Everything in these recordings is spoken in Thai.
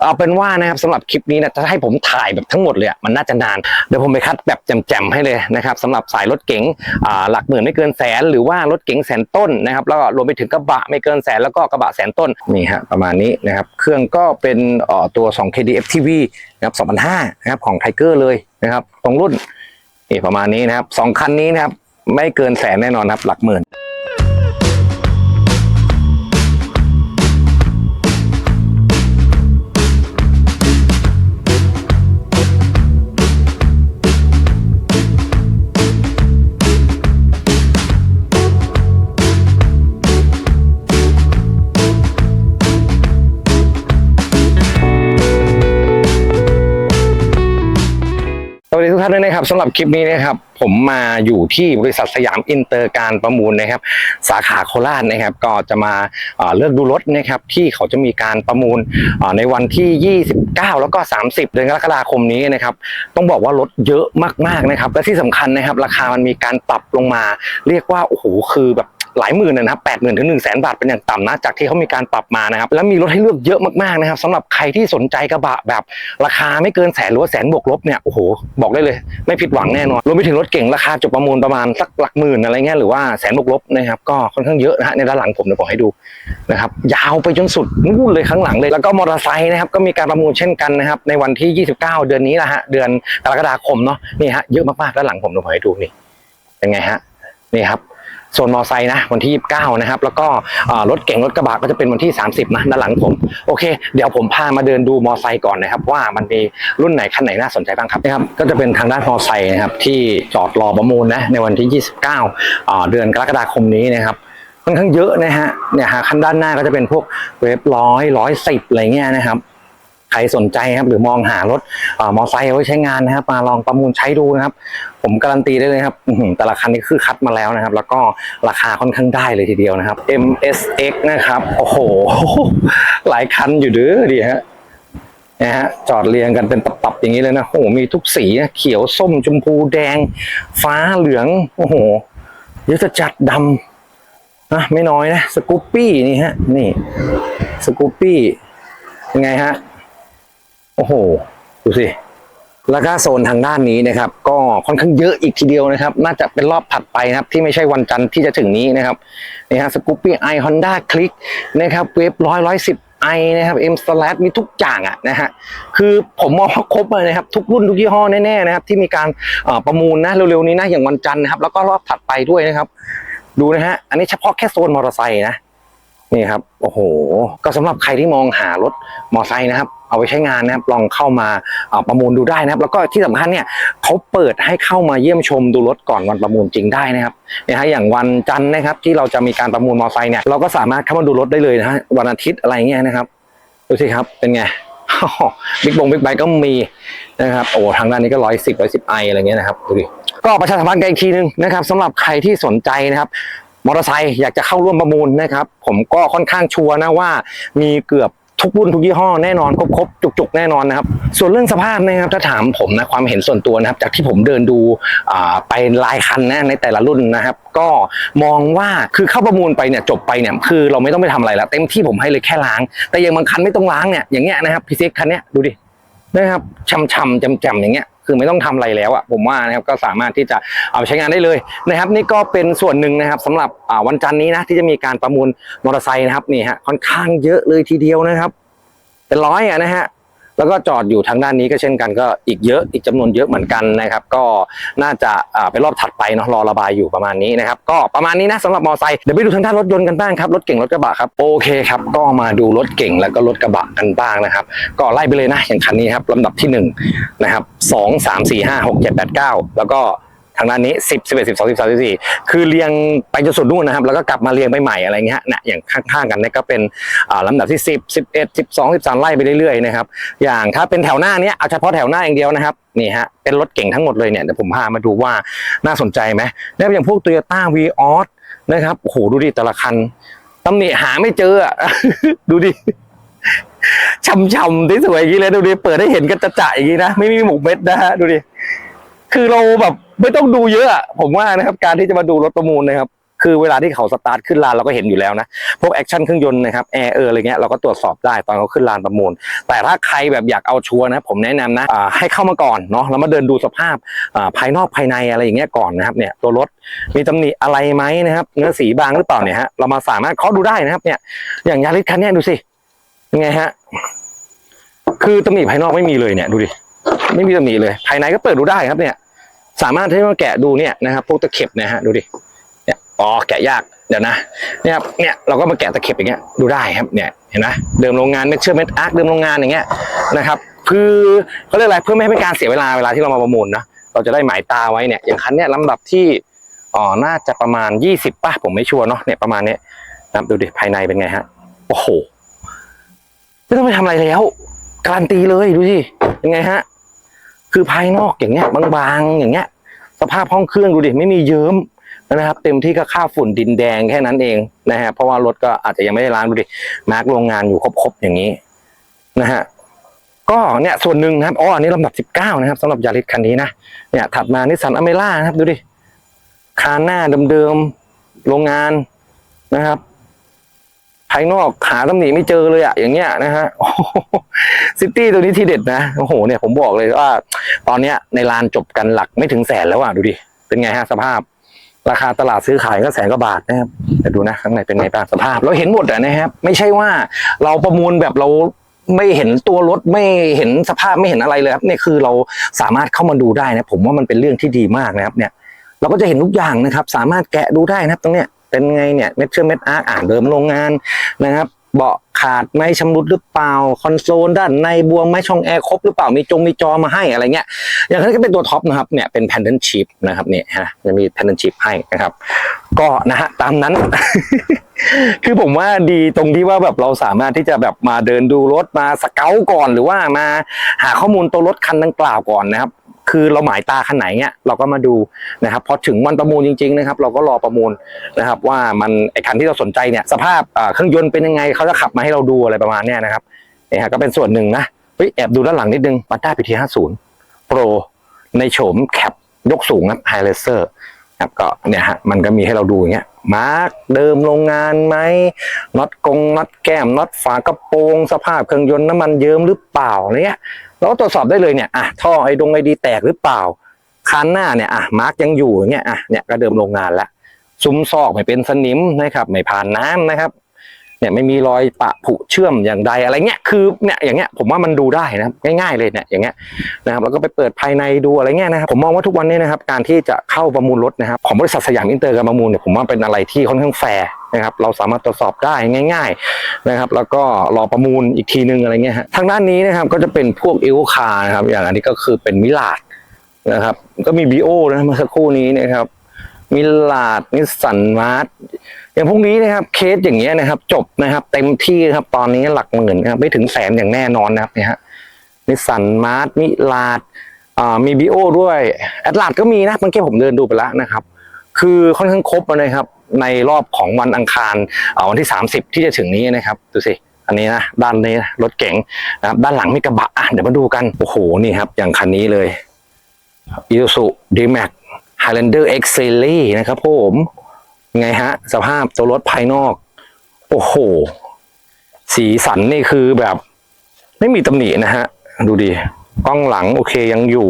เอาเป็นว่านะครับสำหรับคลิปนี้นะจะให้ผมถ่ายแบบทั้งหมดเลยมันน่าจะนานเดี๋ยวผมไปคัดแบบแจ่มๆให้เลยนะครับสำหรับสายรถเก๋งหลักหมื่นไม่เกินแสนหรือว่ารถเก๋งแสนต้นนะครับแล้วก็รวมไปถึงกระบะไม่เกินแสนแล้วก็กระบะแสนต้นนี่ฮะประมาณนี้นะครับเครื่องก็เป็นตัว 2 KDF TV นะครับ2005นะครับของไทเกอร์เลยนะครับตรงรุ่นนี่ประมาณนี้นะครับสองคันนี้นะครับไม่เกินแสนแน่นอนครับหลักหมื่น วัสดีทุกท่านด้วยนะครับสำหรับคลิปนี้นะครับ ผมมาอยู่ที่บริษัทสยามอินเตอร์การประมูลนะครับ สาขาโคราชนะครับ ก็จะมาเลือกดูรถนะครับที่เขาจะมีการประมูลในวันที่ 29 แล้วก็ 30 เดือนกรกฎาคมนี้นะครับ ต้องบอกว่ารถเยอะมากๆนะครับ และที่สำคัญนะครับ ราคามันมีการปรับลงมา เรียกว่าโอ้โหคือแบบ หลายหมื่นนะครับแปดหมื่นถึงหนึ่งแสนบาทเป็นอย่างต่ำนะจากที่เขามีการปรับมานะครับแล้วมีรถให้เลือกเยอะมากๆนะครับสำหรับใครที่สนใจกระบะแบบราคาไม่เกินแสนหรือว่าแสนบวกลบเนี่ยโอ้โหบอกได้เลย ไม่ผิดหวังแน่นอนรวมไปถึงรถเก่งราคาจบประมูลประมาณสักหลักหมื่นอะไรเงี้ยหรือว่าแสนบวกลบนะครับก็ค่อนข้างเยอะนะฮะในด้านหลังผมเดี๋ยวผมให้ดูนะครับยาวไปจนสุดนู่นเลยข้างหลังเลยแล้วก็มอเตอร์ไซค์นะครับก็มีการประมูลเช่นกันนะครับในวันที่ 29 เดือนนี้นะฮะเดือนกรกฎาคมเนาะนี่ฮะเยอะมากๆด้านหลังผมเดี๋ยวผมให้ดูนี่เป็นไงฮะนี่ครับ ส่วนมอไซค์นะวันที่ 29 นะครับ แล้วก็รถเก่งรถกระบะก็จะเป็นวันที่ 30 นะด้านหลังผม โอเค เดี๋ยวผมพามาเดินดูมอไซค์ก่อนนะครับ ว่ามันมีรุ่นไหนคันไหนน่าสนใจบ้างครับนะครับ ก็จะเป็นทางด้านมอไซค์นะครับ ที่จอดรอประมูลนะในวันที่ 29เอ่อเดือนกรกฎาคมนี้นะครับค่อนข้างเยอะนะฮะเนี่ยฮะคันด้านหน้าก็จะเป็นพวกเวฟร้อยร้อยสิบอะไรเงี้ยนะครับ ใครสนใจครับหรือมองหารถอมอไซค์เอาไว้ใช้งานนะครับ มาลองประมูลใช้ดูนะครับ ผมการันตีได้เลยครับแต่ละคันนี้คือคัดมาแล้วนะครับ แล้วก็ราคาค่อนข้างได้เลยทีเดียวนะครับ MSX นะครับโอ้โห หลายคันอยู่เด้อดีฮะนะฮะจอดเรียงกันเป็นตับๆอย่างนี้เลยนะโอ้โหมีทุกสีนะเขียวส้มชมพูแดง ฟ้าเหลืองโอ้โหเยอะจะจัดดำนะไม่น้อยนะสกูปปี้นี่ฮะนี่สกูปปี้ยังไงฮะ โอ้โห ดูสิ แล้วก็โซนทางด้านนี้นะครับ ก็ค่อนข้างเยอะอีกทีเดียวนะครับ น่าจะเป็นรอบถัดไปนะครับ ที่ไม่ใช่วันจันทร์ที่จะถึงนี้นะครับนี่ฮะสกูปปี้ไอฮอนด้าคลิกนะครับเวฟร้อยร้อยสิบไอนะครับเอ็มสแลมีทุกอย่างอะนะฮะคือผมมองว่าครบเลยนะครับ ทุกรุ่นทุกยี่ห้อแน่ๆนะครับ ที่มีการประมูลนะเร็วๆนี้นะอย่างวันจันทร์นะครับ แล้วก็รอบถัดไปด้วยนะครับ ดูนะฮะอันนี้เฉพาะแค่โซนมอเตอร์ไซค์นะ นี่ครับ โอ้โห ก็สำหรับใครที่มองหารถมอไซค์นะครับ เอาไปใช้งานนะครับ ลองเข้ามาประมูลดูได้นะครับ แล้วก็ที่สำคัญเนี่ยเขาเปิดให้เข้ามาเยี่ยมชมดูรถก่อนวันประมูลจริงได้นะครับเนี่ยฮะอย่างวันจันทร์นะครับ ที่เราจะมีการประมูลมอไซค์เนี่ยเราก็สามารถเข้ามาดูรถได้เลยนะฮะวันอาทิตย์อะไรเงี้ยนะครับดูสิครับเป็นไงบิ๊กบงบิ๊กไบก็มีนะครับโอ้ทางด้านนี้ก็ร้อยสิบร้อยสิบไออะไรเงี้ยนะครับดูดิก็ประชาสัมพันธ์กันอีกทีนึงนะครับสำหรับใครที่สนใจนะครับ มอเตอร์ไซค์อยากจะเข้าร่วมประมูลนะครับ ผมก็ค่อนข้างชัวร์นะว่ามีเกือบทุกรุ่นทุกยี่ห้อแน่นอนครบครบจุกๆ แน่นอนนะครับ ส่วนเรื่องสภาพนะครับถ้าถามผมนะความเห็นส่วนตัวนะครับ จากที่ผมเดินดูไปลายคันนะในแต่ละรุ่นนะครับ ก็มองว่าคือเข้าประมูลไปเนี่ยจบไปเนี่ยคือเราไม่ต้องไปทำอะไรแล้วเต็มที่ผมให้เลยแค่ล้าง แต่ย่างบางคันไม่ต้องล้างเนี่ยอย่างเงี้ยนะครับพีเซ็กคันเนี้ยดูดินะครับช่ำๆจำๆอย่างเงี้ย คือไม่ต้องทำอะไรแล้วอะผมว่านะครับก็สามารถที่จะเอาไปใช้งานได้เลยนะครับ นี่ก็เป็นส่วนหนึ่งนะครับสำหรับวันจันทร์นี้นะที่จะมีการประมูลมอเตอร์ไซค์นะครับนี่ฮะค่อนข้างเยอะเลยทีเดียวนะครับ เป็นร้อยอะนะฮะ แล้วก็จอดอยู่ทางด้านนี้ก็เช่นกันก็อีกเยอะอีกจำนวนเยอะเหมือนกันนะครับ ก็น่าจะเป็นรอบถัดไปเนาะรอระบายอยู่ประมาณนี้นะครับ ก็ประมาณนี้นะสำหรับมอไซค์เดี๋ยวไปดูทางด้านรถยนต์กันบ้างครับรถเก่งรถกระบะครับโอเคครับก็มาดูรถเก่งแล้วก็รถกระบะกันบ้างนะครับ ก็ไล่ไปเลยนะอย่างคันนี้ครับลำดับที่หนึ่งนะครับสองสามสี่ห้าหกเจ็ดแปดเก้าแล้วก็ ทางด้านนี้สิบสิบเอ็ดสิบสองสิบสามสิบสี่คือเรียงไปจนสุดนู่นนะครับ แล้วก็กลับมาเรียงไปใหม่อะไรเงี้ยนะอย่างข้างๆกันเนี่ยก็เป็นอ่าลำดับที่สิบสิบเอ็ดสิบสองสิบสามไล่ไปเรื่อยๆนะครับอย่างถ้าเป็นแถวหน้าเนี้ยเอาเฉพาะแถวหน้าอย่างเดียวนะครับนี่ฮะเป็นรถเก่งทั้งหมดเลยเนี่ยเดี๋ยวผมพามาดูว่าน่าสนใจไหมนะครับอย่างพวก Toyota v ีออสนะครับโอ้โหดูดิแต่ละคันตำหนิหาไม่เจอดูดิช่ำๆที่สวยอย่างนี้เลยดูดิเปิดให้เห็นกันจะจ่ายอย่างนี้นะไม่มีหมกเม็ดนะฮะดูดิ คือเราแบบไม่ต้องดูเยอะผมว่านะครับ การที่จะมาดูรถประมูลนะครับ คือเวลาที่เขาสตาร์ทขึ้นลานเราก็เห็นอยู่แล้วนะ พวกแอคชั่นเครื่องยนต์นะครับแอร์เอออะไรเงี้ยเราก็ตรวจสอบได้ตอนเขาขึ้นลานประมูล แต่ถ้าใครแบบอยากเอาชัวร์นะ ผมแนะนำนะให้เข้ามาก่อนเนาะแล้วมาเดินดูสภาพภายนอกภายในอะไรอย่างเงี้ยก่อนนะครับเนี่ยตัวรถมีตำหนิอะไรไหมนะครับเนื้อสีบางหรือเปล่าเนี่ยฮะเรามาสามารถเคาะดูได้นะครับ เนี่ย อย่างยาริสคันนี้ดูสิเป็นไงฮะคือตำหนิภายนอกไม่มีเลยเนี่ยดูดิ ไม่มีตำหนิเลย ภายในก็เปิดดูได้ครับเนี่ย สามารถที่จะแกะดูเนี่ยนะครับพวกตะเข็บนะฮะดูดิเนี่ยอ๋อแกะยากเดี๋ยวนะเนี่ยครับเนี่ยเราก็มาแกะตะเข็บอย่างเงี้ยดูได้ครับเนี่ยเห็นไหมเดิมโรงงานเม็ดเชื่อเม็ดอาร์คเดิมโรงงานอย่างเงี้ยนะครับคือเขาเรียกอะไรเพื่อไม่ให้เป็นการเสียเวลาเวลาที่เรามาประมูลนะเราจะได้หมายตาไว้เนี่ยอย่างคันเนี้ยลำดับที่อ๋อน่าจะประมาณยี่สิบป่ะผมไม่ชัวร์เนาะเนี่ยประมาณเนี้ยนะดูดิภายในเป็นไงฮะโอ้โหไม่ต้องไปทำอะไรแล้วการันตีเลยดูสิเป็นไงฮะ คือภายนอกอย่างเงี้ยบางๆอย่างเงี้ย สภาพห้องเครื่องดูดิไม่มีเยิ้มนะครับ เต็มที่ก็ค่าฝุ่นดินแดงแค่นั้นเองนะฮะเพราะว่ารถก็อาจจะยังไม่ได้ล้างดูดิมาร์กโรงงานอยู่ครบๆอย่างนี้นะฮะก็เนี่ยส่วนหนึ่งนะครับอ๋ออันนี้ลำดับสิบเก้านะครับสำหรับยาริสคันนี้นะเนี่ยถัดมานิสสันอเมร่านะครับดูดิคานหน้าเดิมๆโรงงานนะครับ ภายนอกหาตำหนิไม่เจอเลยอะอย่างเงี้ยนะฮะซิตี้ตัวนี้ที่เด็ดนะโอ้โหเนี่ยผมบอกเลยว่า ตอนเนี้ยในลานจบกันหลักไม่ถึงแสนแล้วอะดูดิ เป็นไงฮะสภาพ ราคาตลาดซื้อขายก็แสนกว่าบาทนะครับแต่ดูนะข้างในเป็นไงบ้างสภาพ เราเห็นหมดอะนะครับ ไม่ใช่ว่าเราประมูลแบบเราไม่เห็นตัวรถไม่เห็นสภาพไม่เห็นอะไรเลยครับเนี่ยคือเราสามารถเข้ามาดูได้นะ ผมว่ามันเป็นเรื่องที่ดีมากนะครับ เนี่ย เราก็จะเห็นทุกอย่างนะครับ สามารถแกะดูได้นะครับ ตรงเนี้ย เป็นไงเนี่ยเม็ดเชื่อเม็ดอาร์อ่านเดิมโรงงานนะครับเบาะขาดไหมชำรุดหรือเปล่าคอนโซลด้านในบวมไหมช่องแอร์ครบหรือเปล่ามีจงมีจอมาให้อะไรเงี้ยอย่างนี้นก็เป็นตัวท็อปนะครับเนี่ยเป็นแพนเดนชิพนะครับเนี่ยฮะจะมีแพนเดนชิพให้นะครับ ก็นะฮะตามนั้น คือผมว่าดีตรงที่ว่าแบบเราสามารถที่จะแบบมาเดินดูรถมาสเกลก่อน หรือว่ามาหาข้อมูลตัวรถคันดังกล่าวก่อนนะครับ คือเราหมายตาคันไหนเนี่ยเราก็มาดูนะครับพอถึงวันประมูลจริงๆนะครับ เราก็รอประมูลนะครับว่ามันไอคันที่เราสนใจเนี่ยสภาพเครื่องยนต์เป็นยังไงเขาจะขับมาให้เราดูอะไรประมาณเนี้ยนะครับเนี่ยฮะก็เป็นส่วนหนึ่งนะเฮ้ยแอบดูด้านหลังนิดนึงมาด้าพีทีห้าศูนย์โปรในโฉมแคปยกสูงครับไฮเลเซอร์ครับก็เนี่ยฮะมันก็มีให้เราดูอย่างเงี้ยมาร์กเดิมโรงงานไหมน็อตกงน็อตแก้มน็อตฝากระโปรง สภาพเครื่องยนต์น้ำมันเยิ้มหรือเปล่าเนี่ย เราก็ตรวจสอบได้เลยเนี่ยอะท่อไอดงไอดีแตกหรือเปล่าคันหน้าเนี่ยอะมาร์กยังอยู่อย่างเงี้ยอะเนี่ยก็เดิมโรงงานละซุ้มซอกไม่เป็นสนิมนะครับไม่ผ่านน้ำนะครับ เนี่ยไม่มีรอยปะผุเชื่อมอย่างใดอะไรเงี้ยคือเนี่ยอย่างเงี้ยผมว่ามันดูได้นะง่ายๆเลยเนี่ยอย่างเงี้ยนะครับแล้วก็ไปเปิดภายในดูอะไรเงี้ยนะครับผมมองว่าทุกวันนี้นะครับการที่จะเข้าประมูลรถนะครับของบริษัทสยามอินเตอร์การประมูลเนี่ยผมว่าเป็นอะไรที่ค่อนข้างแฟร์ นะครับเราสามารถตรวจสอบได้ง่าย ๆนะครับ แล้วก็รอประมูลอีกทีนึงอะไรเงี้ยฮะทางด้านนี้นะครับก็จะเป็นพวกเอลคาร์นะครับ อย่างอันนี้ก็คือเป็นมิลาดนะครับ ก็มีบีโอนะเมื่อสักครู่นี้นะครับมิลาดนิสสันมาร์ทอย่างพวกนี้นะครับเคสอย่างเงี้ยนะครับ จบนะครับ เต็มที่ครับตอนนี้หลักหมื่นนะครับไม่ถึงแสนอย่างแน่นอนนะครับเนี่ยฮะนิสสันมาร์ทมิลาดอ่ามีบีโอด้วยแอดลาดก็มีนะเมื่อกี้ผมเดินดูไปแล้วนะครับ คือค่อนข้างครบนะครับ ในรอบของวันอังคารวันที่ 30 ที่จะถึงนี้นะครับดูสิอันนี้นะด้านนี้รถเก๋งนะครับด้านหลังมีกระบะอะเดี๋ยวมาดูกันโอ้โหนี่ครับ อย่างคันนี้เลยอีซูดีแม็กไฮแลนเดอร์เอ็กเซลี่นะครับผมไงฮะ สภาพตัวรถภายนอก โอ้โห สีสันนี่คือแบบ ไม่มีตำหนินะฮะ ดูดิกล้องหลังโอเคยังอยู่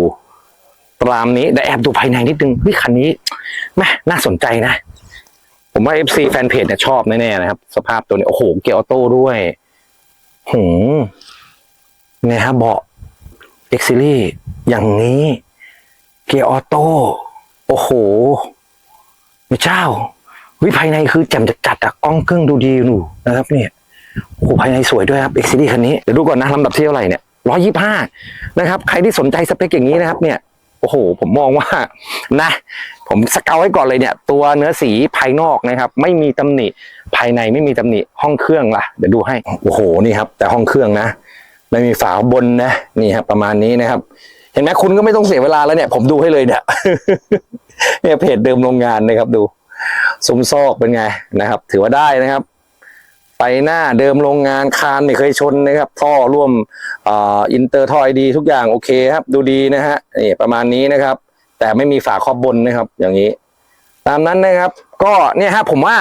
ตามนี้แต่แอบดูภายในนิดนึงเฮ้ยคันนี้แม่น่าสนใจนะ ผมว่า FC แฟนเพจเนี่ยชอบแน่ๆนะครับ สภาพตัวนี้ โอ้โห เกียร์ออโต้ด้วยหืมไงฮะเบาะเอ็กซิลี่อย่างนี้ เกียร์ออโต้ โอ้โหพระเจ้า วิภายในคือแจ่มจัดอะกล้องเครื่องดูดีอยู่นะครับ เนี่ยโอ้โหภายในสวยด้วยครับ X Series คันนี้ เดี๋ยวดูก่อนนะลำดับที่เท่าไหร่เนี่ยร้อยยี่ห้านะครับ ใครที่สนใจสเปคอย่างนี้นะครับ เนี่ย โอ้โห ผมมองว่านะ ผมสเกาไว้ก่อนเลยเนี่ย ตัวเนื้อสีภายนอกนะครับ ไม่มีตำหนิภายในไม่มีตำหนิห้องเครื่องล่ะเดี๋ยวดูให้โอ้โหนี่ครับ แต่ห้องเครื่องนะ ไม่มีฝาบนนะนี่ครับประมาณนี้นะครับ เห็นไหมคุณก็ไม่ต้องเสียเวลาแล้วเนี่ย ผมดูให้เลยเนี่ยเนี่ยเพจเดิมโรงงานนะครับดูซุ้มซอกเป็นไงนะครับ ถือว่าได้นะครับ ไฟหน้าเดิมโรงงานคานไม่เคยชนนะครับท่อร่วมอ่าอินเตอร์ทอยดี ทุกอย่างโอเคครับ ดูดีนะฮะนี่ประมาณนี้นะครับ แต่ไม่มีฝาครอบบนนะครับ อย่างนี้ ตามนั้นนะครับ ก็เนี่ยฮะผมว่า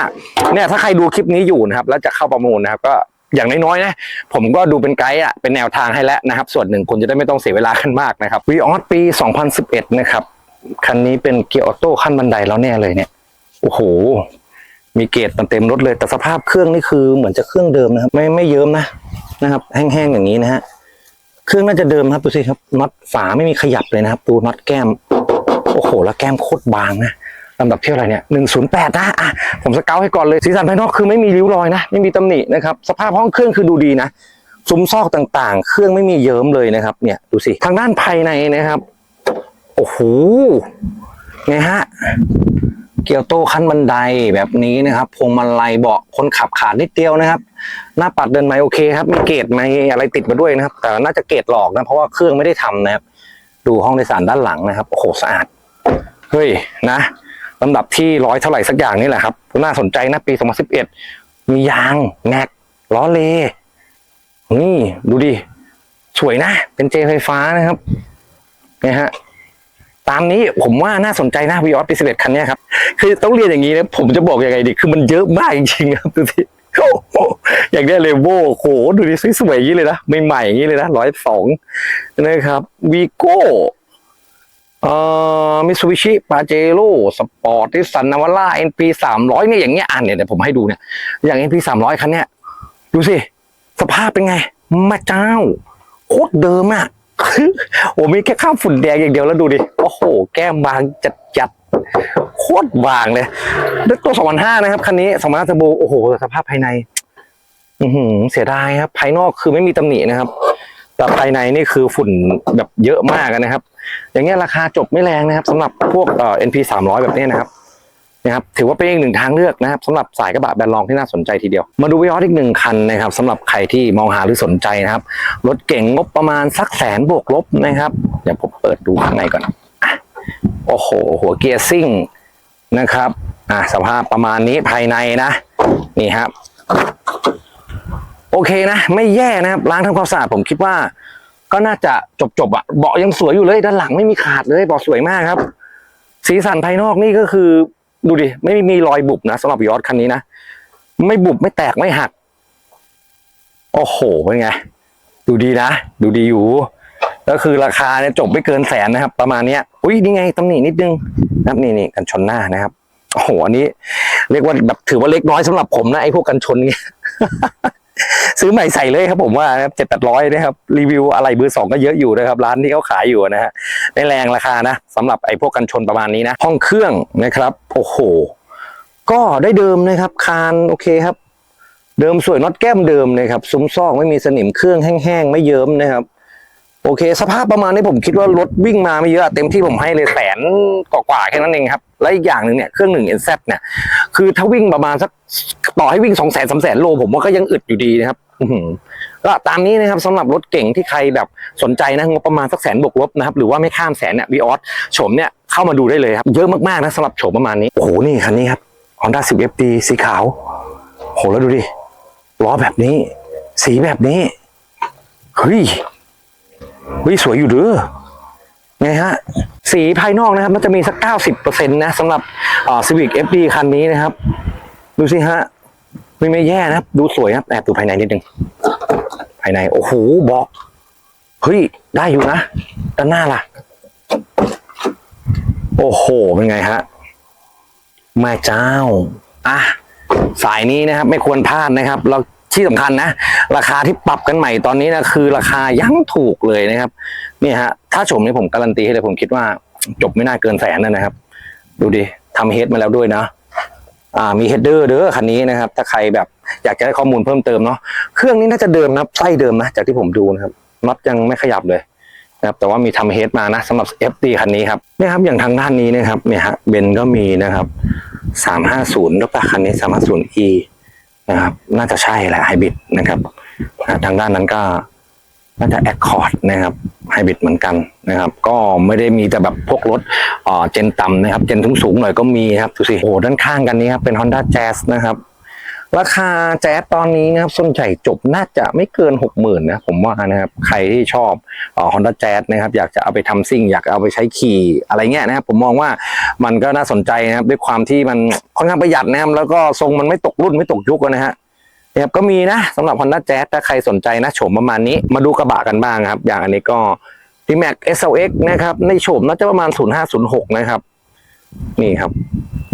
เนี่ยถ้าใครดูคลิปนี้อยู่นะครับ แล้วจะเข้าประมูลนะครับ ก็อย่างน้อยๆนะผมก็ดูเป็นไกด์อะเป็นแนวทางให้แล้วนะครับ ส่วนหนึ่งคุณจะได้ไม่ต้องเสียเวลากันมากนะครับวีออสปี 2011 นะครับคันนี้เป็นเกียร์ออโต้ขั้นบันไดแล้วแน่เลยเนี่ยโอ้โห มีเกรดมันเต็มรถเลย แต่สภาพเครื่องนี่คือเหมือนจะเครื่องเดิมนะครับ ไม่ไม่เยิ้มนะนะครับ แห้งๆอย่างนี้นะฮะเครื่องน่าจะเดิมครับดูสิครับน็อตฝาไม่มีขยับเลยนะครับ ดูน็อตแก้ม โอ้โห แล้วแก้มโคตรบางนะลำดับเที่ยวอะไรเนี่ยหนึ่งศูนย์แปดนะอะผมสเกาให้ก่อนเลยสีสันภายนอกคือไม่มีริ้วรอยนะ ไม่มีตำหนินะครับ สภาพห้องเครื่องคือดูดีนะซุ้มซอกต่างๆ เครื่องไม่มีเยิ้มเลยนะครับ เนี่ยดูสิทางด้านภายในนะครับ โอ้โหไงฮะ เกียวโต้ขั้นบันไดแบบนี้นะครับพวงมาลัยเบาะคนขับขาดนิดเดียวนะครับ หน้าปัดเดินไหมโอเคครับมีเกรดไหมอะไรติดมาด้วยนะครับ แต่น่าจะเกรดหลอกนะเพราะว่าเครื่องไม่ได้ทำนะครับ ดูห้องโดยสารด้านหลังนะครับโอ้โหสะอาดเฮ้ยนะลำดับที่ร้อยเท่าไหร่สักอย่างนี่แหละครับน่าสนใจนะปี 2011 มียางแม็กล้อเลนี่ดูดิสวยนะ เป็นเจไฟฟ้านะครับนี่ฮะ ตามนี้ผมว่าน่าสนใจนะวีออสปี11คันนี้ครับ คือต้องเรียนอย่างนี้นะผมจะบอกอยังไงดีคือมันเยอะมากจริงๆครับดูสิอย่างเนี้ยเลโวโอ้โหดูดิสวยๆอย่างนี้เลยนะใหม่ๆอย่างนี้เลยนะร้อยสองนะครับวีโก้เอ่อมิซูบิชิปาเจโร่สปอร์ตที่สันนาวาร่าเอ็นพีสามร้อยเนี่ยอย่างเงี้ยอ่านเนี่ยเดี๋ยวผมให้ดูเนี่ยอย่างเอ็นพีสามร้อยคันเนี้ยดูสิ สภาพเป็นไงมาเจ้า โคตรเดิมอะ โอ้มีแค่ข้ามฝุ่นแดงอย่างเดียวแล้วดูดิ โอ้โห แก้มบางจัดจัดโคตรบางเลยด้วยตัว 2005 นะครับ คันนี้2005เทอร์โบโอ้โหสภาพภายใน อือหือเสียดายครับ ภายนอกคือไม่มีตำหนินะครับ แต่ภายในนี่คือฝุ่นแบบเยอะมากนะครับ อย่างเงี้ยราคาจบไม่แรงนะครับสำหรับพวกเอ่อ NP 300 แบบนี้นะครับ นะครับถือว่าเป็นอีกหนึ่งทางเลือกนะครับสำหรับสายกระบะแบนลองที่น่าสนใจทีเดียว มาดูวิออสอีกหนึ่งคันนะครับสำหรับใครที่มองหาหรือสนใจนะครับรถเก่งงบประมาณสักแสนบวกลบนะครับเดี๋ยวผมเปิดดูข้างในก่อนโอ้โห หัวเกียร์ซิ่งนะครับอะสภาพประมาณนี้ภายในนะนี่ครับ โอเคนะ ไม่แย่นะครับล้างทำความสะอาดผมคิดว่า ก็น่าจะจบจบอะเบาะยังสวยอยู่เลยด้านหลังไม่มีขาดเลยเบาะสวยมากครับ สีสันภายนอกนี่ก็คือ ดูดิไม่มีรอยบุบนะสำหรับยอดคันนี้นะไม่บุบไม่แตกไม่หัก โอ้โหเป็นไง ดูดีนะ ดูดีอยู่ ก็คือราคาเนี่ยจบไม่เกินแสนนะครับ ประมาณเนี้ยอุ้ยนี่ไงตำหนินิดนึงนับนี่นี่กันชนหน้านะครับโอ้โหอันนี้ เรียกว่าแบบถือว่าเล็กน้อยสำหรับผมนะไอ้พวกกันชนเนี่ย ซื้อใหม่ใส่เลยครับผมว่านะครับเจ็ดแปดร้อยนะครับรีวิวอะไรเบอร์สองก็เยอะอยู่นะครับร้านที่เขาขายอยู่นะฮะไม่แรงราคานะสำหรับไอ้พวกกันชนประมาณนี้นะห้องเครื่องนะครับโอ้โห ก็ได้เดิมนะครับคานโอเคครับ เดิมสวยน็อตแก้มเดิมนะครับซุ้มซอกไม่มีสนิมเครื่องแห้งๆไม่เยิ้มนะครับโอเค สภาพประมาณนี้ผมคิดว่ารถวิ่งมาไม่เยอะเต็มที่ผมให้เลยแสนกว่าๆแค่นั้นเองครับ และอีกอย่างหนึ่งเนี่ยเครื่องหนึ่ง NZ เนี่ยคือถ้าวิ่งประมาณสัก ต่อให้วิ่งสองแสนสามแสนโลผมว่าก็ยังอึดอยู่ดีนะครับก็ตามนี้นะครับสำหรับรถเก่งที่ใครแบบสนใจนะงบประมาณสักแสนบวกลบนะครับหรือว่าไม่ข้ามแสนเนี่ยวีออสโฉมเนี่ยเข้ามาดูได้เลยครับเยอะมากๆนะสำหรับโฉมประมาณนี้โอ้โหนี่คันนี้ครับ Honda 10 FD สีขาวโหแล้วดูดิล้อแบบนี้ สีแบบนี้เฮ้ยเฮ้ยสวยอยู่เด้อไงฮะสีภายนอกนะครับมันจะมีสักเก้าสิบเปอร์เซ็นต์นะสำหรับอ่า Civic FD คันนี้นะครับ ดูสิฮะ ไม่ไม่แย่นะครับ ดูสวยครับแอบดูภายในนิดนึงภายในโอ้โหบอกเฮ้ยได้อยู่นะด้านหน้าล่ะ โอ้โหเป็นไงฮะแม่เจ้าอะสายนี้นะครับ ไม่ควรพลาดนะครับ เราที่สำคัญนะ ราคาที่ปรับกันใหม่ตอนนี้นะคือราคายังถูกเลยนะครับนี่ฮะถ้าชมนี่ผมการันตีให้เลยผมคิดว่า จบไม่น่าเกินแสนนะนะครับ ดูดิทำเฮดมาแล้วด้วยนะ อ่ามีเฮดเดอร์เด้อคันนี้นะครับ ถ้าใครแบบอยากจะได้ข้อมูลเพิ่มเติมเนาะเครื่องนี้น่าจะเดิมนะไส้เดิมนะจากที่ผมดูนะครับน็อตยังไม่ขยับเลยนะครับแต่ว่ามีทำเฮดมานะสำหรับ FD คันนี้ครับเนี่ยครับอย่างทางด้านนี้นะครับเนี่ยฮะเบนก็มีนะครับสามห้าศูนย์หรือเปล่าคันนี้สามห้าศูนย์ E นะครับน่าจะใช่แหละไฮบริดนะครับทางด้านนั้นก็ น่าจะแอคคอร์ดนะครับไฮบริดเหมือนกันนะครับ ก็ไม่ได้มีแต่แบบพวกรถอ่าเจนต่ำนะครับ เจนสูงๆหน่อยก็มีครับดูสิโอ้ด้านข้างกันนี้ครับเป็น Honda Jazz นะครับ ราคาแจ๊สตอนนี้นะครับส่วนใหญ่จบน่าจะไม่เกินหกหมื่นนะผมว่านะครับ ใครที่ชอบฮอนด้าแจ๊สนะครับ อยากจะเอาไปทำซิ่ง อยากเอาไปใช้ขี่อะไรเงี้ยนะครับ ผมมองว่ามันก็น่าสนใจนะครับ ด้วยความที่มันค่อนข้างประหยัดนะครับแล้วก็ทรงมันไม่ตกรุ่นไม่ตกยุคนะฮะ นะครับก็มีนะสำหรับ Honda Jazz ถ้าใครสนใจนะโฉมประมาณนี้มาดูกระบะกันบ้างครับ อย่างอันนี้ก็ d m a x SLX นะครับ ในโฉมน่าจะประมาณ 0506 นะครับ นี่ครับ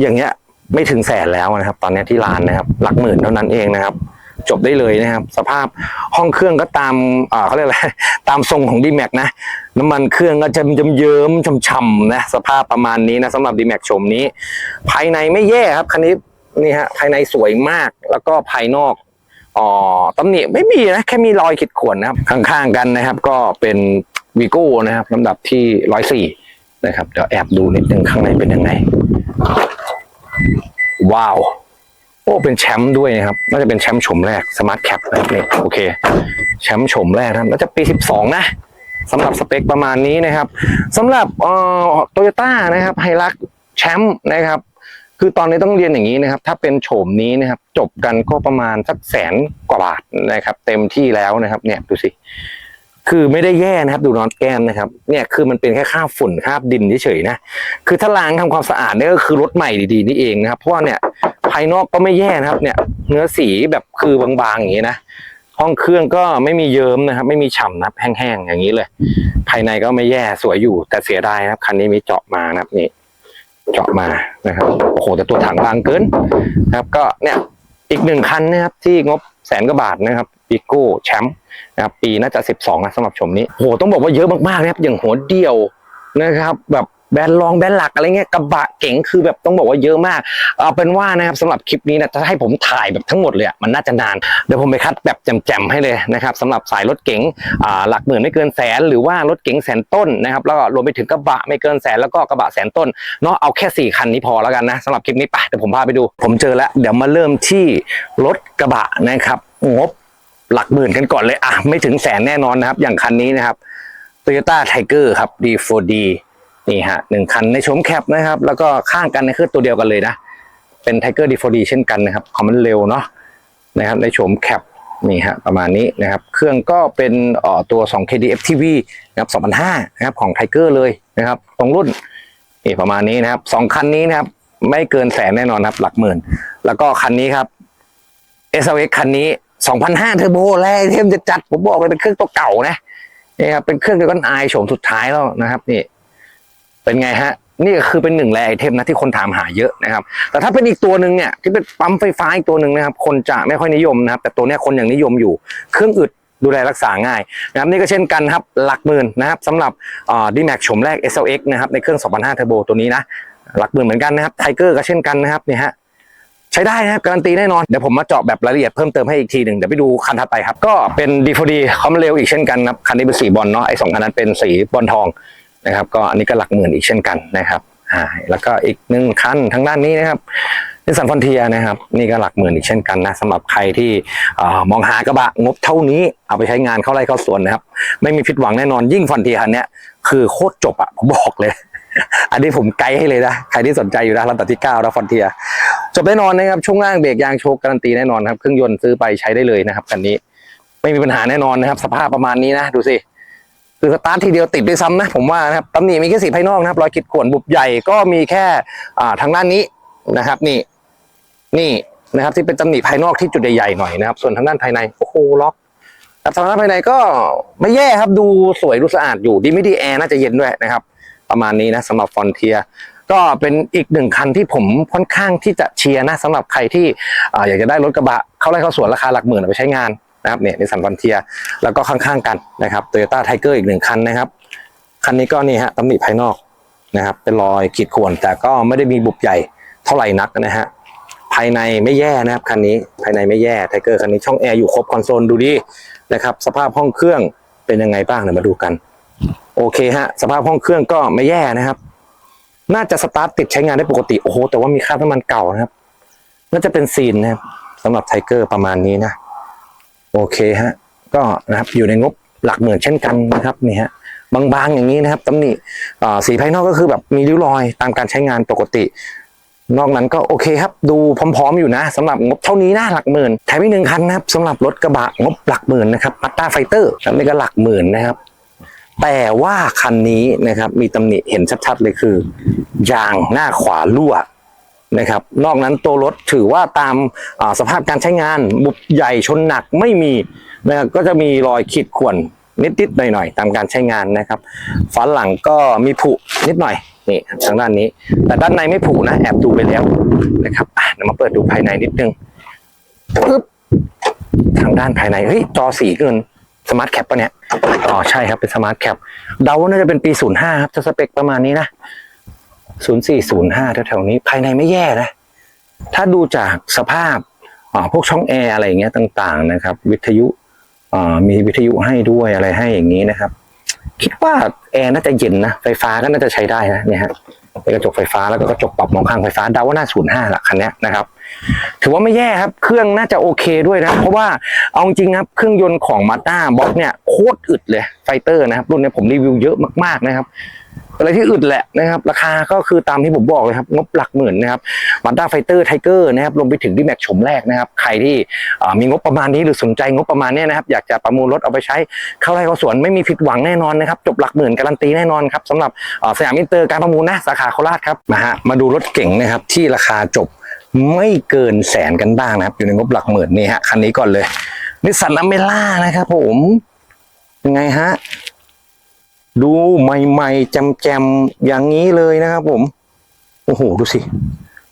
อย่างเงี้ยไม่ถึงแสนแล้วนะครับ ตอนนี้ที่ร้านนะครับ หลักหมื่นเท่านั้นเองนะครับ จบได้เลยนะครับ สภาพห้องเครื่องก็ตามอ่าเขาเรียกอะไรตามทรงของ d m a x นะ น้ำมันเครื่องก็จะเยิ้มๆช่ำๆนะสภาพประมาณนี้นะสำหรับ d m a x โฉมนี้ ภายในไม่แย่ครับคันนี้นี่ฮะภายในสวยมากแล้วก็ภายนอก อ๋อตำหนิไม่มีนะ แค่มีรอยขีดข่วนนะครับ ข้างๆกันนะครับ ก็เป็นวีโก้นะครับลำดับที่ร้อยสี่นะครับ เดี๋ยวแอบดูนิดนึงข้างในเป็นยังไง ว้าว โอ้เป็นแชมป์ด้วยนะครับ น่าจะเป็นแชมป์โฉมแรกสมาร์ทแคปนะครับนี่โอเค แชมป์โฉมแรกนะครับน่าจะปี12นะสำหรับสเปคประมาณนี้นะครับสำหรับเอ่อโตโยต้านะครับไฮรักแชมป์นะครับ คือตอนนี้ต้องเรียนอย่างนี้นะครับ ถ้าเป็นโฉมนี้นะครับ จบกันก็ประมาณสักแสนกว่าบาทนะครับ เต็มที่แล้วนะครับ เนี่ยดูสิคือไม่ได้แย่นะครับ ดูนอนแก้มนะครับ เนี่ยคือมันเป็นแค่คราบฝุ่นคราบดินเฉยๆนะคือถ้าล้างทำความสะอาดเนี่ยก็คือรถใหม่ดีๆนี่เองนะครับ เพราะว่าเนี่ยภายนอกก็ไม่แย่นะครับ เนี่ย เนื้อสีแบบคือบางๆอย่างนี้นะห้องเครื่องก็ไม่มีเยิ้มนะครับ ไม่มีฉ่ำนะครับแห้งๆอย่างนี้เลย ภายในก็ไม่แย่สวยอยู่ แต่เสียดายนะครับคันนี้มีเจาะมานะครับนี่ เจาะมานะครับโอ้โหแต่ตัวถังบางเกินนะครับ ก็เนี่ยอีกหนึ่งคันนะครับที่งบแสนกว่าบาทนะครับปีโก้แชมป์นะครับปีน่าจะสิบสองนะสำหรับชมนี้โอ้โหต้องบอกว่าเยอะมากๆนะครับอย่างหัวเดียวนะครับ แบบ แบรนด์รองแบรนด์หลักอะไรเงี้ยกระบะเก๋งคือแบบต้องบอกว่าเยอะมาก เอาเป็นว่านะครับสำหรับคลิปนี้นะถ้าให้ผมถ่ายแบบทั้งหมดเลยมันน่าจะนานเดี๋ยวผมไปคัดแบบแจ่มๆให้เลยนะครับสำหรับสายรถเก๋งอ่าหลักหมื่นไม่เกินแสน หรือว่ารถเก๋งแสนต้นนะครับแล้วก็รวมไปถึงกระบะไม่เกินแสนแล้วก็กระบะแสนต้นเนาะเอาแค่สี่คันนี้พอแล้วกันนะสำหรับคลิปนี้ไปเดี๋ยวผมพาไปดู ผมเจอแล้วเดี๋ยวมาเริ่มที่รถกระบะนะครับงบหลักหมื่นกันก่อนเลยอะไม่ถึงแสนแน่นอนนะครับ อย่างคันนี้นะครับ Toyota Tiger ครับ D4D นี่ฮะหนึ่งคันในโฉมแคปนะครับ แล้วก็ข้างกันในคือตัวเดียวกันเลยนะ เป็น Tiger D4D เช่นกันนะครับความมันเร็วเนาะนะครับในโฉมแคปนี่ฮะประมาณนี้นะครับ เครื่องก็เป็นอ่อตัว 2 KDF TV นะครับ2005นะครับของ Tiger เลยนะครับ ตรงรุ่นนี่ประมาณนี้นะครับสองคันนี้นะครับ ไม่เกินแสนแน่นอนครับ หลักหมื่น แล้วก็คันนี้ครับ SLX คันนี้2005เทอร์โบแรงเทมจะจัดผมบอกเลยเป็นเครื่องตัวเก่านะนี่ครับเป็นเครื่องเดียวกันไอโฉมสุดท้ายแล้วนะครับนี่ เป็นไงฮะนี่คือเป็นหนึ่งแรไอเทมนะที่คนถามหาเยอะนะครับ แต่ถ้าเป็นอีกตัวหนึ่งเนี่ยที่เป็นปั๊มไฟฟ้าอีกตัวหนึ่งนะครับ คนจะไม่ค่อยนิยมนะครับ แต่ตัวเนี้ยคนยังนิยมอยู่ เครื่องอึดดูแลรักษาง่ายนะครับนี่ก็เช่นกันครับหลักหมื่นนะครับสำหรับดีแม็กชมแรก SLX นะครับในเครื่อง2005 Turbo ตัวนี้นะหลักหมื่นเหมือนกันนะครับไทเกอร์ก็เช่นกันนะครับนี่ฮะใช้ได้นะครับการันตีแน่นอนเดี๋ยวผมมาเจาะแบบรายละเอียดเพิ่มเติมให้อีกทีหนึ่งเดี๋ยวไปดูคันถัดไปครับก็เป็น D4D คอมเร็วอีกเช่นกันครับคันนี้เป็นสีบอลเนาะไอ้สองคันนั้นเป็นสีบอลทอง นะครับ ก็อันนี้ก็หลักหมื่นอีกเช่นกันนะครับอ่าแล้วก็อีกหนึ่งคันทางด้านนี้นะครับนิสสันฟอนเทียนะครับ นี่ก็หลักหมื่นอีกเช่นกันนะสำหรับใครที่อมองหากระบะงบเท่านี้เอาไปใช้งานเข้าไร่เข้าสวนนะครับ ไม่มีผิดหวังแน่นอนยิ่งฟอนเทียคันนี้คือโคตรจบอะผมบอกเลย อันนี้ผมไกด์ให้เลยนะ ใครที่สนใจอยู่นะลำดับที่เก้านฟอนเทีย จบแน่นอนนะครับ ช่วงล่างเบรกยางโชกการันตีแน่นอนครับ เครื่องยนต์ซื้อไปใช้ได้เลยนะครับคันนี้ ไม่มีปัญหาแน่นอนนะครับ สภาพประมาณนี้นะดูสิ คือสตาร์ททีเดียวติดด้วยซ้ำนะผมว่านะครับตำหนิมีแค่สีภายนอกนะครับรอยขีดข่วนบุบใหญ่ก็มีแค่อ่าทางด้านนี้นะครับ นี่นี่นะครับที่เป็นตำหนิภายนอกที่จุดใหญ่ๆหน่อยนะครับ ส่วนทางด้านภายในโอ้โหล็อกแต่ทางด้านภายในก็ไม่แย่ครับดูสวยดูสะอาดอยู่ดีไม่ดีแอร์น่าจะเย็นด้วยนะครับ ประมาณนี้นะสำหรับฟอนเทียก็เป็นอีกหนึ่งคันที่ผมค่อนข้างที่จะเชียร์นะสำหรับใครที่ออยากจะได้รถกระบะเข้าไร่เข้าสวนราคาหลักหมื่นไปใช้งาน นะครับเนี่ยนิสสันฟอนเทียแล้วก็ข้างๆกันนะครับโตโยต้าไทเกอร์อีกหนึ่งคันนะครับ คันนี้ก็นี่ฮะตำหนิภายนอกนะครับ เป็นรอยขีดข่วนแต่ก็ไม่ได้มีบุบใหญ่เท่าไหร่นักนะฮะภายในไม่แย่นะครับคันนี้ภายในไม่แย่ไทเกอร์คันนี้ช่องแอร์อยู่ครบคอนโซลดูดินะครับสภาพห้องเครื่องเป็นยังไงบ้างเดี๋ยวมาดูกัน โอเคฮะสภาพห้องเครื่องก็ไม่แย่นะครับ น่าจะสตาร์ทติดใช้งานได้ปกติโอ้โหแต่ว่ามีคราน้ำมันเก่านะครับ น่าจะเป็นซีนนะครับสำหรับไทเกอร์ประมาณนี้นะ โอเคฮะ ก็นะครับอยู่ในงบหลักหมื่นเช่นกันนะครับนี่ฮะบางๆอย่างนี้นะครับตำหนิสีภายนอกก็คือแบบมีริ้วรอยตามการใช้งานปกติ นอกนั้นก็โอเคครับ ดูพร้อมๆอยู่นะสำหรับงบเท่านี้นะหลักหมื่นแถมอีกหนึ่งคันนะครับสำหรับรถกระบะงบหลักหมื่นนะครับมัตตาไฟเตอร์นี่ก็หลักหมื่นนะครับ แต่ว่าคันนี้นะครับมีตำหนิเห็นชัดๆเลยคือ ยางหน้าขวารั่ว นะครับ นอกนั้นตัวรถถือว่าตามสภาพการใช้งานบุบใหญ่ชนหนักไม่มีนะก็จะมีรอยขีดข่วนนิดๆหน่อยๆตามการใช้งานนะครับฝาหลังก็มีผุนิดหน่อยนี่ทางด้านนี้ แต่ด้านในไม่ผุนะแอบดูไปแล้วนะครับอะมาเปิดดูภายในนิดนึงปึ๊บทางด้านภายในเฮ้ยจอสีเกินสมาร์ทแคปปะเนี่ยอ๋อใช่ครับเป็นสมาร์ทแคปเดาว่าน่าจะเป็นปี 05 ครับจะสเปคประมาณนี้นะ 0405แถวๆนี้ภายในไม่แย่นะ ถ้าดูจากสภาพพวกช่องแอร์อะไรอย่างเงี้ยต่าง ๆ นะครับ วิทยุมีวิทยุให้ด้วยอะไรให้อย่างนี้นะครับ คิดว่าแอร์น่าจะเย็นนะ ไฟฟ้าก็น่าจะใช้ได้นะเนี่ยฮะเป็นกระจกไฟฟ้าแล้วก็กระจกปรับมองข้างไฟฟ้าเดาว่าน่าศูนย์ห้าละคันนี้นะครับ ถือว่าไม่แย่ครับ เครื่องน่าจะโอเคด้วยนะ เพราะว่าเอาจริงครับ เครื่องยนต์ของมาด้าบ็อกเนี่ยโคตรอึดเลยไฟเตอร์นะครับรุ่นนี้ผมรีวิวเยอะมากๆนะครับ อะไรที่อึดแหละนะครับ ราคาก็คือตามที่ผมบอกเลยครับ งบหลักหมื่นนะครับมาด้าไฟเตอร์ไทเกอร์นะครับรวมไปถึงดีแม็กชมแรกนะครับ ใครที่มีงบประมาณนี้หรือสนใจงบประมาณนี้นะครับ อยากจะประมูลรถเอาไปใช้เข้าไร่เข้าสวนไม่มีผิดหวังแน่นอนนะครับ จบหลักหมื่นการันตีแน่นอนครับสำหรับสยามอินเตอร์การประมูลนะสาขาโคราชครับมาฮะมาดูรถเก๋งนะครับที่ราคาจบไม่เกินแสนกันบ้างนะครับ อยู่ในงบหลักหมื่นนี่ฮะคันนี้ก่อนเลยนิสสันอเมล่านะครับผมยังไงฮะ ดูใหม่ๆแจมๆอย่างนี้เลยนะครับผม โอ้โห ดูสิ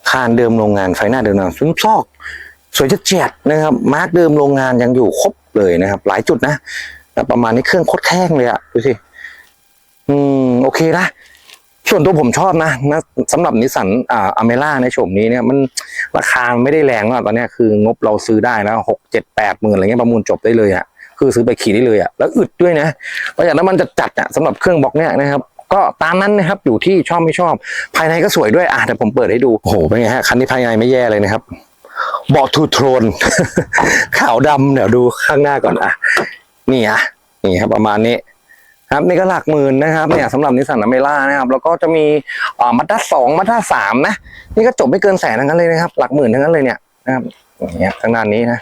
คานเดิมโรงงานไฟหน้าเดิมโรงงานซุ้มซอก สวยจะเจ็ดนะครับ มาร์กเดิมโรงงานยังอยู่ครบเลยนะครับ หลายจุดนะประมาณนี้เครื่องโคตรแข้งเลยอะดูสิ อืม โอเคนะ ส่วนตัวผมชอบนะนะสำหรับนิสสันอ่าอเมร่าในโฉมนี้เนี่ยมันราคาไม่ได้แรงมากตอนนี้คืองบเราซื้อได้แล้วหกเจ็ดแปดหมื่นอะไรเงี้ยประมูลจบได้เลยอะ คือซื้อไปขี่ได้เลยอะแล้วอึดด้วยนะประหยัดน้ำมันจะจัดๆอะสำหรับเครื่องบล็อกเนี่ยนะครับก็ตามนั้นนะครับอยู่ที่ชอบไม่ชอบ ภายในก็สวยด้วยอะแต่ผมเปิดให้ดูโอ้โหเป็นไงฮะคันนี้ภายในไม่แย่เลยนะครับเบาะทูโทนขาวดำเดี๋ยวดูข้างหน้าก่อนอะนี่อะนี่ครับประมาณนี้ครับนี่ก็หลักหมื่นนะครับเนี่ยสำหรับนิสสันอเมร่านะครับ แล้วก็จะมีอ่ามาด้าสองมาด้าสามนะ นี่ก็จบไม่เกินแสนทั้งนั้นเลยนะครับ หลักหมื่นทั้งนั้นเลยเนี่ยนะครับอย่างเงี้ยทางด้านนี้นะ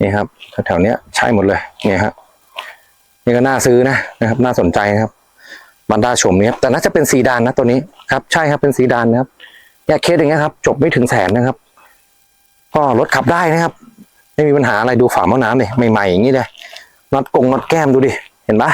นี่ครับแถวๆเนี้ยใช่หมดเลยเนี่ยฮะนี่ก็น่าซื้อนะนะครับ น่าสนใจนะครับบันดาโฉมนี้ครับแต่น่าจะเป็นสีดานนะตัวนี้ครับ ใช่ครับเป็นสีดานนะครับเนี่ยเคสอย่างเงี้ยครับ จบไม่ถึงแสนนะครับ ก็รถขับได้นะครับ ไม่มีปัญหาอะไรดูฝาหม้อน้ำเลยใหม่ๆอย่างนี้เลยน็อตกงน็อตแก้มดูดิเห็นปะ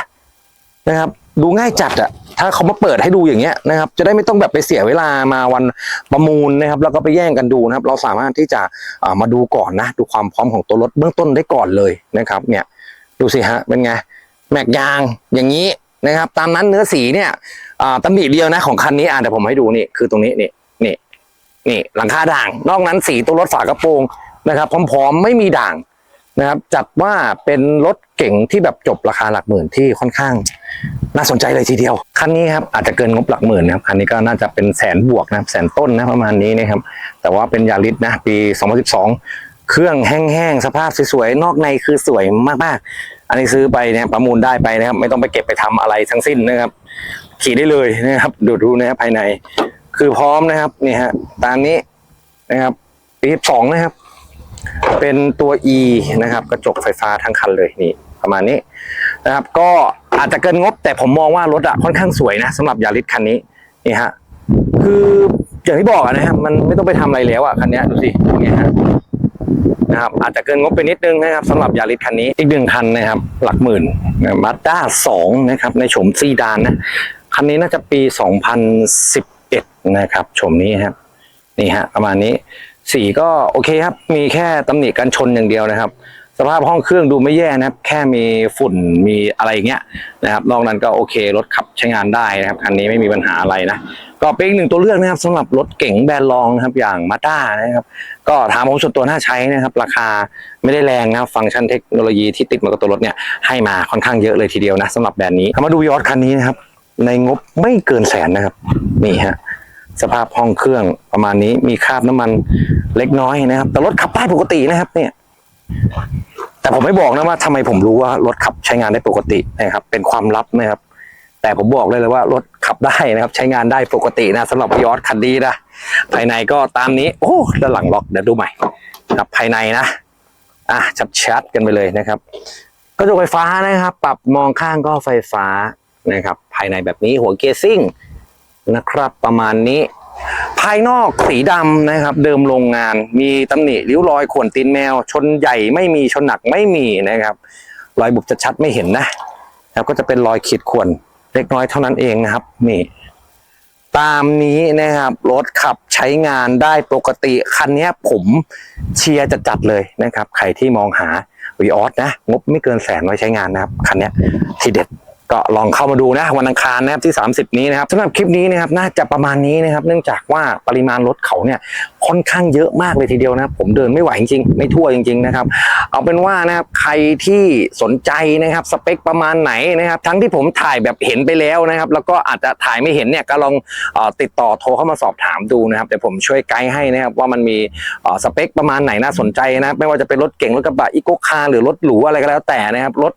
นะครับ ดูง่ายจัดอะถ้าเขามาเปิดให้ดูอย่างเงี้ยนะครับ จะได้ไม่ต้องแบบไปเสียเวลามาวันประมูลนะครับ แล้วก็ไปแย่งกันดูนะครับ เราสามารถที่จะอ่ามาดูก่อนนะ ดูความพร้อมของตัวรถเบื้องต้นได้ก่อนเลยนะครับ เนี่ยดูสิฮะเป็นไงแม็กยางอย่างนี้นะครับ ตามนั้นเนื้อสีเนี่ยอ่าตำหนิเดียวนะของคันนี้อ่าเดี๋ยวผมให้ดูนี่คือตรงนี้นี่นี่นี่หลังคาด่าง นอกนั้นสีตัวรถฝากระโปรงนะครับ พร้อมๆไม่มีด่าง นะครับจัดว่าเป็นรถเก่งที่แบบจบราคาหลักหมื่นที่ค่อนข้าง น่าสนใจเลยทีเดียว คันนี้ครับอาจจะเกินงบหลักหมื่นนะครับคันนี้ก็น่าจะเป็นแสนบวกนะครับแสนต้นนะประมาณนี้นะครับ แต่ว่าเป็นยาริสนะปี 2012 เครื่องแห้งๆ สภาพสวยๆ นอกในคือสวยมากๆ อันนี้ซื้อไปเนี่ยประมูลได้ไปนะครับ ไม่ต้องไปเก็บไปทำอะไรทั้งสิ้นนะครับ ขี่ได้เลยนะครับดูดูนะครับภายใน คือพร้อมนะครับนี่ฮะตามนี้นะครับปีสองนะครับ เป็นตัว E นะครับ กระจกไฟฟ้าทั้งคันเลยนี่ประมาณนี้นะครับก็อาจจะเกินงบแต่ผมมองว่ารถอะค่อนข้างสวยนะสำหรับยาริสคันนี้นี่ฮะคืออย่างที่บอกอะนะครับมันไม่ต้องไปทำอะไรแล้วอะคันนี้ดูสิเนี่ยฮะนะครับอาจจะเกินงบไปนิดนึงนะครับสำหรับยาริสคันนี้อีกหนึ่งคันนะครับ หลักหมื่นมาด้าสองนะครับ ในโฉมซีดานนะคันนี้น่าจะปี 2011 นะครับโฉมนี้ครับนี่ฮะประมาณนี้ สีก็โอเคครับ มีแค่ตำหนิกันชนอย่างเดียวนะครับ สภาพห้องเครื่องดูไม่แย่นะครับ แค่มีฝุ่นมีอะไรอย่างเงี้ยนะครับนอกนั้นก็โอเครถขับใช้งานได้นะครับคันนี้ไม่มีปัญหาอะไรนะก็เป็นอีกหนึ่งตัวเลือกนะครับสำหรับรถเก๋งแบรนด์รองนะครับอย่างมาด้านะครับ ก็ถามผมส่วนตัวน่าใช้นะครับ ราคาไม่ได้แรงนะครับฟังก์ชันเทคโนโลยีที่ติดมากับตัวรถเนี่ยให้มาค่อนข้างเยอะเลยทีเดียวนะสำหรับแบรนด์นี้มาดูยอดคันนี้นะครับในงบไม่เกินแสนนะครับนี่ฮะ สภาพห้องเครื่องประมาณนี้มีคราบน้ำมันเล็กน้อยนะครับ แต่รถขับได้ปกตินะครับ เนี่ย แต่ผมไม่บอกนะว่าทำไมผมรู้ว่ารถขับใช้งานได้ปกตินะครับ เป็นความลับนะครับ แต่ผมบอกเลยเลยว่ารถขับได้นะครับ ใช้งานได้ปกตินะสำหรับยอดคันนี้นะภายในก็ตามนี้ โอ้ด้านหลังล็อกเดี๋ยวดูใหม่ครับภายในนะอะชัดๆกันไปเลยนะครับกระจกไฟฟ้านะครับ ปรับมองข้างก็ไฟฟ้านะครับ ภายในแบบนี้หัวเกียร์ซิ่ง นะครับ ประมาณนี้ ภายนอกสีดำนะครับ เดิมโรงงาน มีตำหนิริ้วรอยข่วนตีนแมว ชนใหญ่ไม่มีชนหนักไม่มีนะครับ รอยบุบจะชัดไม่เห็นนะแล้วก็จะเป็นรอยขีดข่วนเล็กน้อยเท่านั้นเองนะครับนี่ตามนี้นะครับรถขับใช้งานได้ปกติ คันนี้ผมเชียร์จะจัดเลยนะครับ ใครที่มองหาวีออสนะ งบไม่เกินแสนไว้ใช้งานนะครับ คันนี้ทีเด็ด ก็ลองเข้ามาดูนะวันอังคารนะครับที่ 30 นี้นะครับสำหรับคลิปนี้นะครับน่าจะประมาณนี้นะครับ เนื่องจากว่าปริมาณรถเขาเนี่ยค่อนข้างเยอะมากเลยทีเดียวนะครับ ผมเดินไม่ไหวจริงๆ ไม่ทั่วจริง ๆนะครับ เอาเป็นว่านะครับใครที่สนใจนะครับสเปคประมาณไหนนะครับ ทั้งที่ผมถ่ายแบบเห็นไปแล้วนะครับ แล้วก็อาจจะถ่ายไม่เห็นเนี่ยก็ลองอติดต่อโทรเข้ามาสอบถามดูนะครับเดี๋ยวผมช่วยไกด์ให้นะครับว่ามันมีสเปคประมาณไหนน่าสนใจนะครับไม่ว่าจะเป็นรถเก่งรถกระบะอีโกคาร์หรือรถหรูอะไรก็แล้วแต่นะครับรถ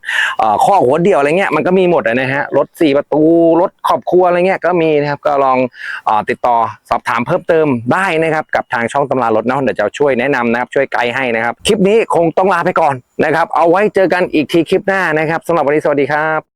ข้อหัวเดียวอะไรเงี้ยมันก็มีหมดมดนะฮะรถสี่ประตูรถครอบครัวอะไรเงี้ยก็มีนะครับก็ลองออติดต่อสอบถามเพิ่มเติมได้นะครับ กับทางช่องตำรารถเนาะเดี๋ยวจะช่วยแนะนำนะครับช่วยไกด์ให้นะครับ คลิปนี้คงต้องลาไปก่อนนะครับ เอาไว้เจอกันอีกทีคลิปหน้านะครับสำหรับวันนี้สวัสดีครับ